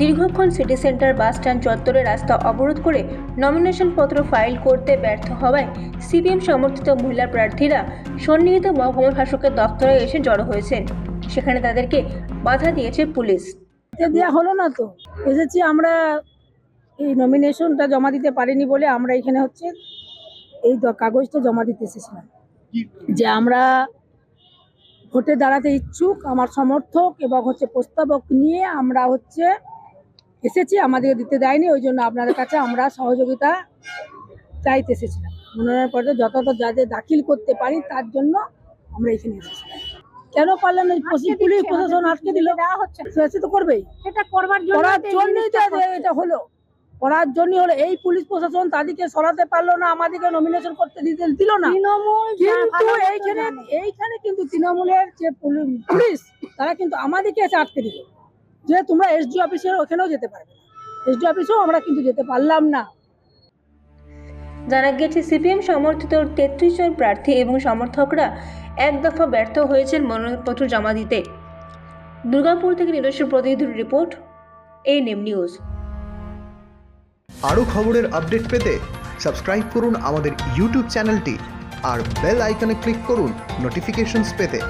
দীর্ঘক্ষণ city centre bus stand চত্বরে রাস্তা অবরোধ করে নমিনেশন পত্র ফাইল করতে ব্যর্থ হওয়ায় সিপিএম সমর্থিত মহিলা প্রার্থীরা সন্নিহিত মহকুমা শাসকের দপ্তরে এসে জড়ো হয়েছেন। সেখানে তাদেরকে বাধা দিয়েছে পুলিশ। এটা দেওয়া হলো না তো। এসেছি আমরা এই নমিনেশনটা জমা দিতে পারিনি বলে আমরা এখানে হচ্ছে এই দ- কাগজটা জমা দিতে এসেছিলাম। যে আমরা ভোটে দাঁড়াতে ইচ্ছুক আমার সমর্থক এবং হচ্ছে প্রস্তাবক নিয়ে আমরা হচ্ছে এসেছি আমাদের দিতে দেয়নি ওই জন্য আপনাদের কাছে আমরা সহযোগিতা চাইতে এসেছিলাম। মনোনয়ন পত্র যথাযথ যাতে দাখিল করতে পারি তার জন্য আমরা এখানে এসেছি। কেন পারলেন? পুলিশ প্রশাসন আটকে দিল। সে তো করবেই। সেটা করবার জন্য করার জন্যই তো এটা হলো। করার জন্যই হলো। এই পুলিশ প্রশাসন তাদেরকে সরাতে পারল না আমাদেরকে নমিনেশন করতে দিতে দিল না। কিন্তু এইখানে এইখানে কিন্তু তৃণমূলের যে পুলিশ তারা কিন্তু আমাদেরকে এসে আটকে দিল। যে তোমরা এসডি অফিসের ওখানেও যেতে পারবে এসডি অফিসেও আমরা কিন্তু যেতে পারলাম না। জানা গেছে সিপিএম সমর্থিত তেত্রিশ জন প্রার্থী এবং সমর্থকরা এক দফা ব্যর্থ হয়েছেন মনোনয়নপত্র জমা দিতে। দুর্গাপুর থেকে নিজস্ব প্রতিনিধির রিপোর্ট এই নেম নিউজ আরও খবরের আপডেট পেতে সাবস্ক্রাইব করুন আমাদের ইউটিউব চ্যানেলটি আর বেল আইকনে ক্লিক করুন নোটিফিকেশনস পেতে।